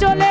yo le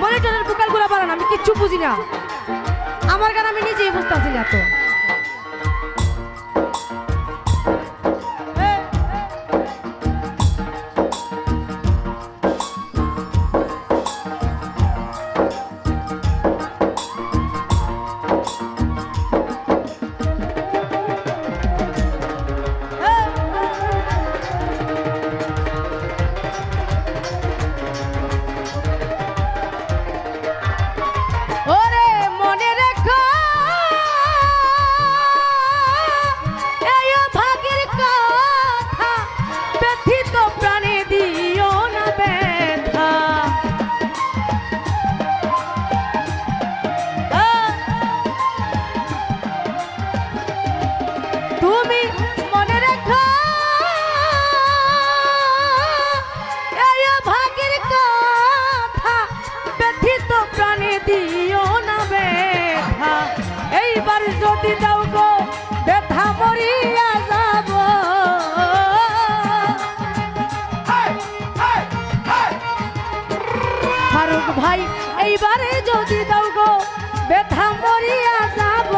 মনিটরের বুকালগুলা বাড়ান আমি কিচ্ছু বুঝি না। আমার গান আমি নিজেই বুঝতেছি না তো। যদি দাও গো ব্যথা মরিয়া যাব। ফারুক ভাই এইবারে যদি দাও গো ব্যথা মরিয়া যাব।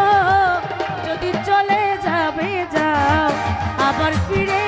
যদি চলে যাবে যাও। আবার ফিরে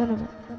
আসিও ধন্যবাদ